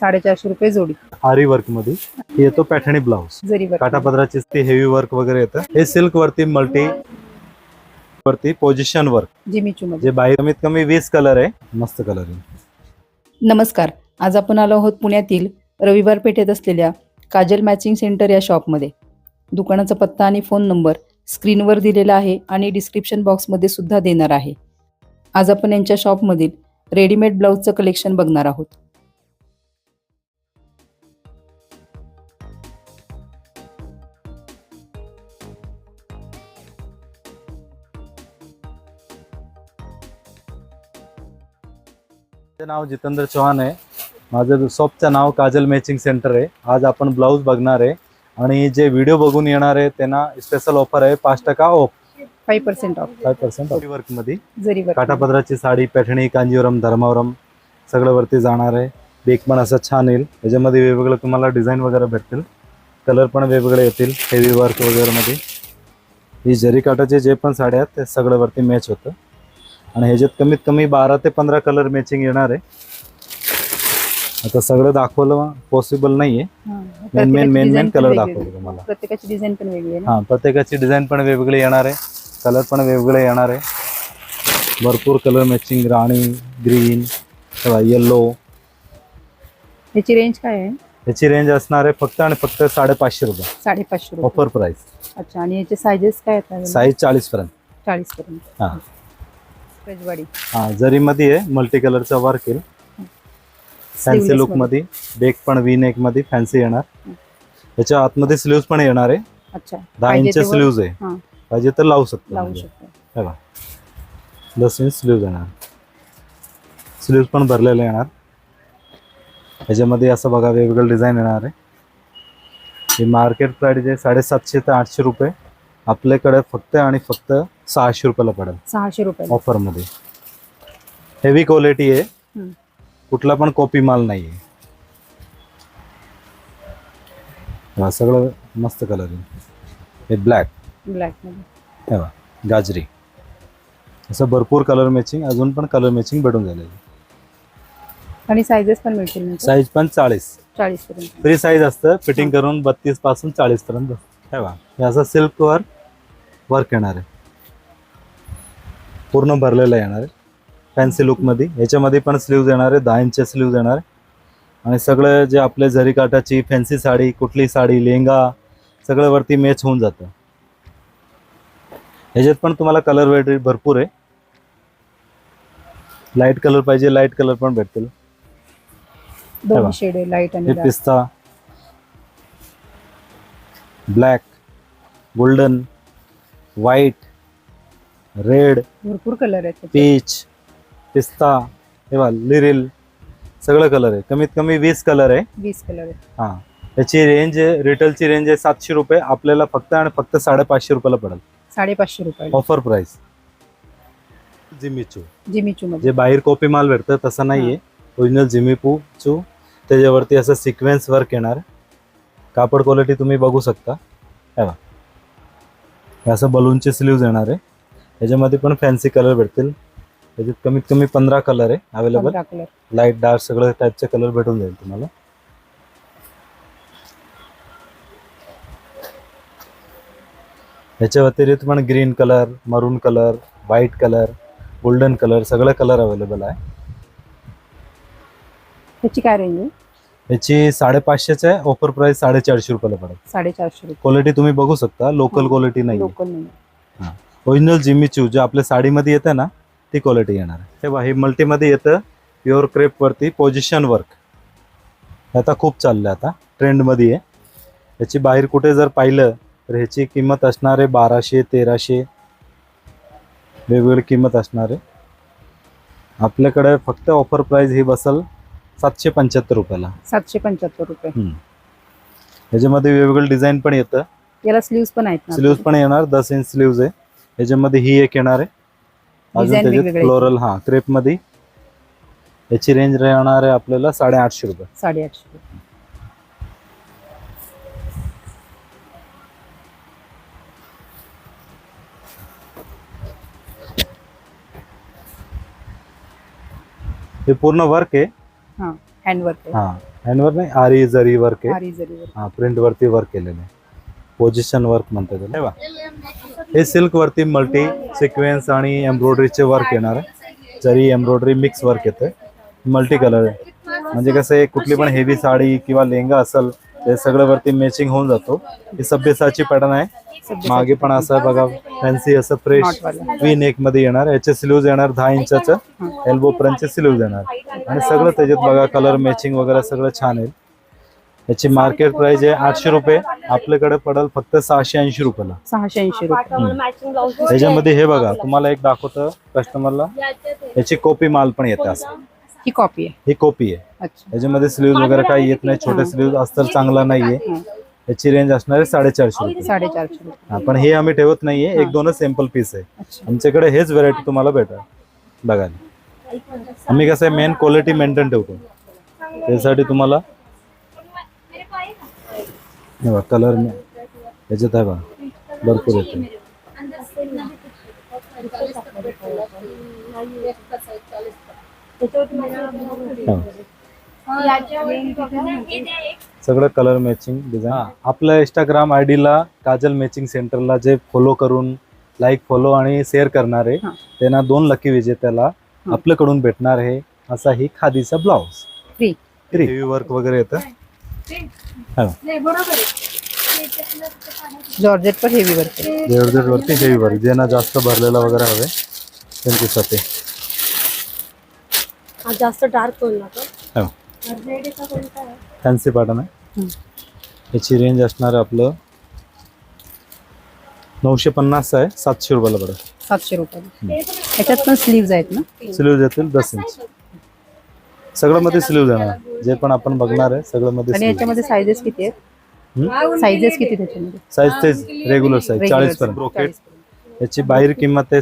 साडेचारशे रुपये जोडी. आरी वर्कमध्ये. येतो पॅठणी ब्लाउज जरी वर्क ते हेवी वर्क वगैरे येतं. हे सिल्क वरती मल्टी वरती पोझिशन वर्क जिमीचू मध्ये जे बाहेर कमीत कमी वीस कलर आहे मस्त कलर आहे. नमस्कार. आज आपण आलो आहोत पुण्यातील रविवार पेठेत असलेल्या काजल मॅचिंग सेंटर या शॉपमध्ये दुकानाचा पत्ता आणि फोन नंबर स्क्रीनवर दिलेला आहे आणि डिस्क्रिप्शन बॉक्समध्ये सुद्धा देणार आहे. आज आपण यांच्या शॉपमधील रेडीमेड ब्लाऊजचं कलेक्शन बघणार आहोत. माझं नाव जितेंद्र चव्हाण आहे. माझं शॉपचं नाव काजल मॅचिंग सेंटर आहे. आज आपण ब्लाऊज बघणार आहे. आणि जे व्हिडिओ बघून येणार आहे त्यांना स्पेशल ऑफर आहे. पाच टक्का off five percent off five percent वर्कमध्ये. जरी वर्क काठापदराची साडी पैठणी कांजीवरम धर्मावरम सगळं वरती जाणार आहे. बेक पण असं छान येईल. त्याच्यामध्ये वेगवेगळं तुम्हाला डिझाईन वगैरे भेटतील. कलर पण वेगवेगळे येतील. हेवी वर्क वगैरे मध्ये. ही जरी काटाचे जे पण साड्या आहेत ते सगळं वरती मॅच होतं. आणि ह्याच्यात कमीत कमी बारा ते पंधरा कलर मॅचिंग येणार आहे. आता सगळं दाखवलं पॉसिबल नाही आहे main main main main colour दाखवलं तुम्हाला. प्रत्येकाची डिझाईन पण वेगळी आहे हां प्रत्येकाची डिझाईन पण वेगवेगळी येणार आहे. कलर पण वेगवेगळे येणार आहे. भरपूर कलर मॅचिंग राणी ग्रीन येल्लो याची रेंज काय आहे? याची रेंज असणार आहे फक्त आणि फक्त साडेपाचशे रुपये. साडेपाचशे रुपये. ऑफर प्राइस अच्छा आणि याचे सायझेस काय साईज चाळीस पर्यंत चाळीस पर्यंत हां. हां जरीमध्ये आहे मल्टी कलरचा वर्क येईल फॅन्सी लुकमध्ये. बेक पण वी नेकमध्ये फॅन्सी येणार. याच्या आतमध्ये स्लीव्स पण येणार आहे. अच्छा. दहा इंच स्लीव्ज आहे. हां. पाहिजे तर लावू शकतो म्हणजे. दस इंच स्लीव्ज येणार. स्लीव्ज पण भरलेले येणार. ह्याच्यामध्ये असं बघा वेगवेगळं डिझाईन येणार आहे. हे मार्केट प्राइस आहे साडेसातशे ते आठशे रुपये. आपल्याकडे फक्त आणि फक्त सहाशे रुपयाला पडेल. सहाशे रुपये ऑफरमध्ये. हेवी क्वालिटी आहे. कुठला पण कॉपी माल नाही आहे सगळं मस्त कलर आहे. हे ब्लॅक ब्लॅकमध्ये. गाजरी. असं भरपूर कलर मॅचिंग अजून पण कलर मॅचिंग भेटून झालेलं आणि सायझेस पण मिळतील साईज पण चाळीस. चाळीस पर्यंत. फ्री साईज असतं फिटिंग करून बत्तीसपासून चाळीस पर्यंत. हे बघा, हे असं सिल्कवर वर्क येणार आहे. पूर्ण भरलेलं येणार आहे. फॅन्सी लुकमध्ये याच्यामध्ये पण स्लीव्ज येणार आहे. दहा इंच स्लीव्ज येणार आहे. आणि सगळं जे आपले जरी काटाची फॅन्सी साडी कुठली साडी लेहंगा सगळं वरती मॅच होऊन जातं. ह्याच्यात पण तुम्हाला कलर वेट भरपूर आहे. लाइट कलर पाहिजे लाइट कलर पण भेटतील. शेड लाइट आणि. पिस्ता. ब्लॅक गोल्डन व्हाईट रेड भरपूर कलर आहेत. पीच पिस्ता बघा लिरिल सगळं कलर आहे. कमीत कमी वीस कलर आहे. वीस कलर आहेत. हां. त्याची रेंज आहे रिटेलची रेंज आहे सातशे रुपये. आपल्याला फक्त आणि फक्त साडेपाचशे रुपयाला पडेल. साडेपाचशे रुपये. ऑफर प्राइस जिमीचू जिमीचू जे बाहेर कॉपी माल भेटतं तसं नाही आहे ओरिजिनल जिमीपू चू त्याच्यावरती असं सिक्वेन्स वर्क येणार. कापड क्वालिटी तुम्ही बघू शकता. असं बलूनचे स्लीव्ज येणार आहे. त्याच्यामध्ये पण फॅन्सी कलर भेटतील. त्याच्यात कमीत कमी पंधरा कलर आहे अवेलेबल कलर लाइट डार्क सगळं टाईपचे कलर भेटून जाईल तुम्हाला. याच्या व्यतिरिक्त पण green colour maroon colour white colour golden colour सगळं कलर अवेलेबल आहे. त्याची काय रेंज आहे? याची साडेपाचशेच आहे ऑफर प्राइस साडेचारशे रुपयाला पडेल. साडेचारशे रुपये. क्वालिटी तुम्ही बघू शकता लोकल क्वालिटी नाही लोकल नाही ओरिजिनल जिमीचू जे आपल्या साडीमध्ये येतं ना ती क्वालिटी येणार आहे. हे बघा हे मल्टीमध्ये येतं प्युअर क्रेपवरती पोझिशन वर्क आता खूप चाललं आता ट्रेंडमध्ये आहे. याची बाहेर कुठे जर पाहिलं तर ह्याची किंमत असणार आहे बाराशे तेराशे. वेगवेगळी किंमत असणार आहे. आपल्याकडे फक्त ऑफर प्राईस ही बसल सातशे पंच्याहत्तर रुपयाला. सातशे पंच्याहत्तर रुपये. ह्याच्यामध्ये वेगवेगळं डिझाईन पण येतं. याला स्लीव्स पण आहेत ना स्लीव्ज पण येणार दस इंच स्लीव्ज आहे. याच्यामध्ये ही एक येणार आहे. अजून त्याच्यात फ्लोरल हा क्रेपमध्ये. याची रेंज राहणार आहे आपल्याला साडेआठशे रुपये. साडेआठशे रुपये. हे पूर्ण वर्क आहे. हा हँडवर्क हा नाही आरी जरी वर्क आहे. आरी हा प्रिंट वरती वर्क केलेलं आहे. पोझिशन वर्क म्हणतात त्याला. हे बघा. हे सिल्क वरती मल्टी सिक्वेन्स आणि एम्ब्रॉयडरीचे वर्क येणार आहे. जरी एम्ब्रॉयडरी मिक्स वर्क येतं मल्टी कलर आहे. म्हणजे कसं आहे कुठली पण हेवी साडी किंवा लेहंगा असेल ते सगळं वरती मॅचिंग होऊन जातो. ही सभ्यसाची पॅटर्न आहे. मागे पण असं बघा फॅन्सी असं फ्रेश. वी नेकमध्ये येणार याचे स्लीव्ज येणार दहा इंचाचं एल्बो पर्यंतचे स्लीव्ज येणार. आणि सगळं त्याच्यात बघा कलर मॅचिंग वगैरे सगळं छान आहे. याची मार्केट प्राइस आहे आठशे रुपये. आपल्याकडे पडेल फक्त सहाशे ऐंशी रुपयाला. सहाशे ऐंशी रुपये. त्याच्यामध्ये हे बघा तुम्हाला एक दाखवतं कस्टमरला याची कॉपी माल पण येते असं. ही कॉपी आहे. ही कॉपी आहे. अच्छा. याच्यामध्ये स्लीव्ज वगैरे काही येत नाही छोटे स्लीव्ज अस्तर चांगला नाहीये. हं. याची रेंज असणार आहे साडेचारशे रुपये. साडेचारशे रुपये. पण हे आम्ही ठेवत नाहीये एक दोनच सॅम्पल पीस आहे. आमच्याकडे हेच व्हरायटी तुम्हाला भेटेल. बघायला आम्ही कसं आहे मेन क्वालिटी मेंटेन ठेवतो. त्यासाठी तुम्हाला हे बघा कलर याच्यात आहे बघा भरपूर येते सगळं कलर मॅचिंग डिझाईन आपल्या इंस्टाग्राम आय डीला काजल मॅचिंग सेंटरला जे फॉलो करून लाईक फॉलो आणि शेअर करणारे. त्यांना दोन लकी विजेत्याला आपल्याकडून भेटणार आहे असा ही खादीचा ब्लाउज फ्री हेवी वर्क वगैरे येतं? हा. जॉर्जेट पर हेवी वर्क आहे. जॉर्जेट वरती हेवी वर्क ज्यांना जास्त भरलेला वगैरे हवे त्यांच्यासाठी. हा जास्त डार्क होईल ना हा. फॅन्सी पॅटर्न आहे. हं. याची रेंज असणार आहे आपलं नऊशे पन्नास आहे सातशे रुपयाला पडेल. सातशे रुपये ह्याच्यात पण स्लीव्ज आहेत ना? स्लीव्ज येतील दस इंच सगळं मध्ये स्लीव्ज येणार जे पण आपण बघणार आहे सगळं मध्ये आणि. याच्यामध्ये सायझेस किती आहेत? सायझेस किती त्याच्यामध्ये? साईज तेच रेग्युलर साईज Regular चाळीस size, पर्यंत. ब्रोकेट 40 पर्यंत. याची बाहेर किंमत आहे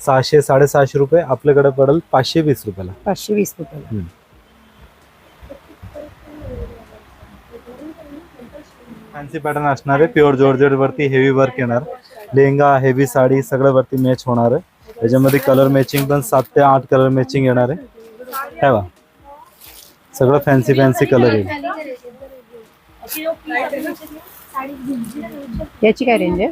सहाशे साडेसहाशे रुपये. आपल्याकडे पडेल पाचशे वीस रुपयाला. पाचशे वीस रुपयाला. फॅन्सी पॅटर्न असणार आहे. प्युअर जॉर्जेट वरती हेवी वर्क येणार. लेहंगा हेवी साडी सगळं वरती मॅच होणार आहे. त्याच्यामध्ये कलर मॅचिंग पण सात ते आठ कलर मॅचिंग येणार आहे. काय बा सगळं फॅन्सी फॅन्सी कलर येईल. याची काय रेंज आहे?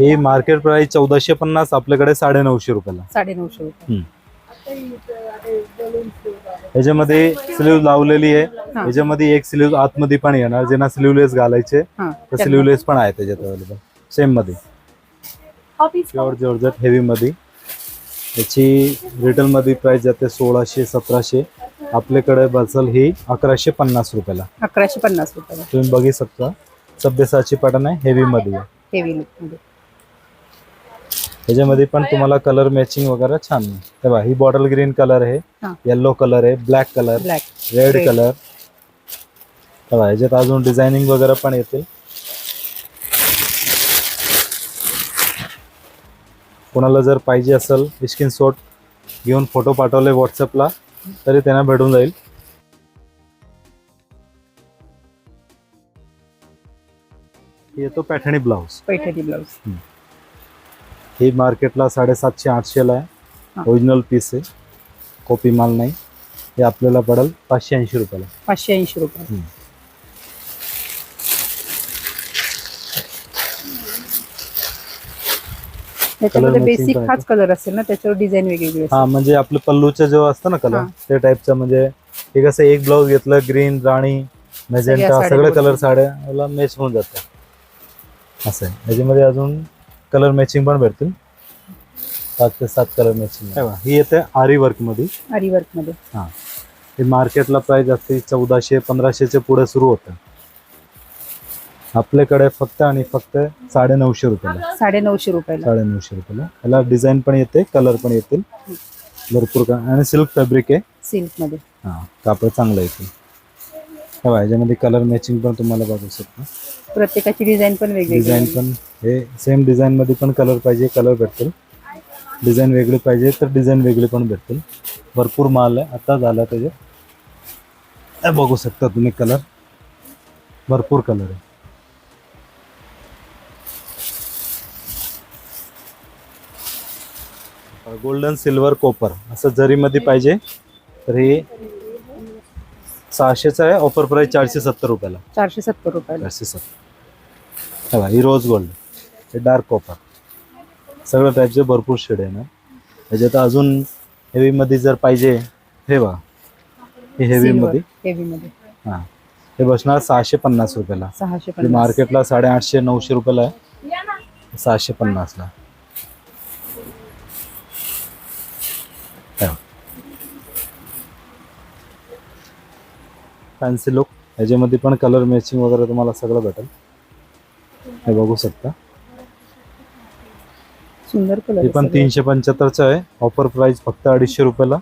ही मार्केट प्राइस चौदाशे पन्नास आपल्याकडे साडे नऊशे रुपयाला. साडे नऊशे रुपये याच्यामध्ये स्लीव लावलेली आहे. हा. याच्यामध्ये एक स्लीव आतमध्ये पण येणार ज्यांना स्लीवलेस घालायचे हा. तर स्लीवलेस पण आहे त्याच्यात अवेलेबल सेममध्ये. प्युअर जॉर्जेट हेवी मध्ये. याची रिटेल मध्ये प्राइस जाते सोळाशे सतराशे. आपल्याकडे बसल ही अकराशे पन्नास रुपयाला. अकराशे पन्नास रुपयाला. तुम्ही बघू शकता. सभ्यसाची पॅटर्न आहे हेवी मध्ये. आहे. हेवी लुकमध्ये याच्यामध्ये पण तुम्हाला कलर मॅचिंग वगैरे छान हे बघा, ही बॉटल ग्रीन कलर आहे. येल्लो कलर आहे ब्लॅक कलर रेड. कलर बघा याच्यात अजून डिझायनिंग वगैरे पण येतील कोणाला जर पाहिजे असेल स्क्रीनशॉट घेऊन फोटो पाठवले व्हॉट्सअपला तरी त्यांना भेटून जाईल. येतो पॅठणी ब्लाऊज. पैठणी ब्लाऊज. ही मार्केटला साडेसातशे आठशेला. आहे. ओरिजिनल पीस आहे. कॉपी माल नाही. हे आपल्याला पडेल पाचशे ऐंशी रुपयाला. पाचशे ऐंशी रुपये. त्याच्यामध्ये matching बेसिक पण हाच कलर असेल ना त्याच्यावर डिझाईन वेगवेगळी असेल हा म्हणजे आपलं पल्लूचं जेव्हा असतं ना कलर हा. त्या टाईपचं म्हणजे हे कसं एक ब्लाऊज घेतलं ग्रीन राणी मॅजेंटा साड्या सगळे. कलर साड्याला मॅच होऊन जातात. असं आहे. याच्यामध्ये अजून कलर मॅचिंग पण भेटतील. सात ते सात कलर मॅचिंग ही येते आरी वर्कमध्ये आरी वर्कमध्ये हा. हे मार्केटला प्राइस असते चौदाशे पंधराशेच्या पुढे सुरू होतं. आपल्याकडे फक्त आणि फक्त साडे नऊशे रुपयाला. साडे नऊशे रुपयाला. साडे नऊशे रुपयाला. याला डिझाईन पण येते कलर पण येतील. भरपूर का आणि सिल्क फॅब्रिक आहे. सिल्कमध्ये हा कापड चांगलं येते तेव्हा ह्याच्यामध्ये कलर मॅचिंग पण तुम्हाला बघू शकता. प्रत्येकाची डिझाईन पण वेगवेगळी डिझाईन. पण हे सेम डिझाईन मध्ये पण कलर पाहिजे कलर भेटतील. डिझाईन वेगळी पाहिजे तर डिझाईन वेगळी पण भेटतील. भरपूर माल आहे आता झाला त्याचे बघू शकता तुम्ही कलर. भरपूर कलर आहे. गोल्डन सिल्वर कोपर असं जरीमध्ये पाहिजे तर हे सहाशेचं आहे. ऑफर प्राईस चारशे सत्तर रुपयाला. चारशे सत्तर रुपयाला. चारशे सत्तर. बघा ही रोज गोल्ड हे डार्क कॉपर सगळ्या टाईपचे भरपूर शेड आहे ना. त्याच्यात अजून हेवीमध्ये जर पाहिजे हे बघा. हे हेवीमध्ये हेवी मध्ये हां. हे बसणार सहाशे पन्नास रुपयाला. सहाशे मार्केटला साडेआठशे नऊशे रुपयाला आहे. सहाशे पन्नासला. फॅन्सी लुक ह्याच्यामध्ये पण कलर मॅचिंग वगैरे तुम्हाला सगळं भेटेल. हे बघू शकता. सुंदर हे कलर पण तीनशे पंच्याहत्तरचं आहे. ऑफर प्राइस फक्त अडीचशे रुपयाला.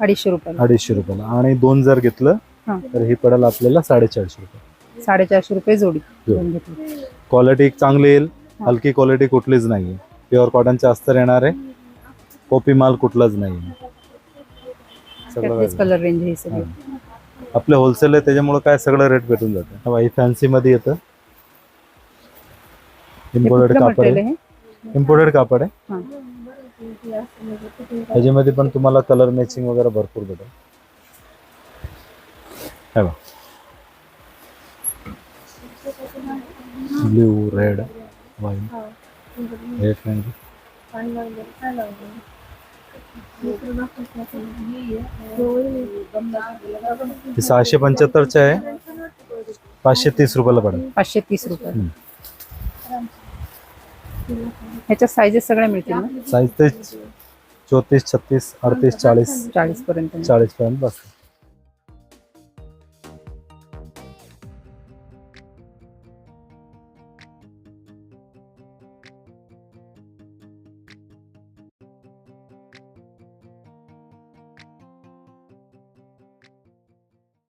अडीचशे रुपयाला. अडीचशे रुपयाला. आणि दोन जर घेतलं हां. तर हे पडेल आपल्याला साडेचारशे रुपये. साडेचारशे रुपये जोडी जोडी. दोन घेतली. क्वालिटी चांगली येईल. हलकी क्वालिटी कुठलीच नाही प्युअर कॉटनचे अस्तर येणार आहे. कॉपी माल कुठलाच नाही सगळं वेगळं. कलर रेंज हे सगळे. हां. आपले होलसेल आहे त्याच्यामुळे काय सगळं रेट भेटून जातं. ही फॅन्सी मध्ये येतं. हे इम्पोर्टेड कापड आहे. इम्पोर्टेड कापड आहे. हां. त्याच्यामध्ये पण तुम्हाला कलर मॅचिंग वगैरे भरपूर भेटेल. हे बघ. ब्ल्यू रेड व्हाईट हे. फ्रेंड हे सहाशे पंच्याहत्तरचे आहे. पाचशे तीस रुपयाला पडेल. पाचशे तीस रुपये. हम्म. ह्याच्या साईजेस सगळ्या मिळतील ना? साईज ते चौतीस छत्तीस अडतीस चाळीस. चाळीस पर्यंत चाळीस पर्यंत बस.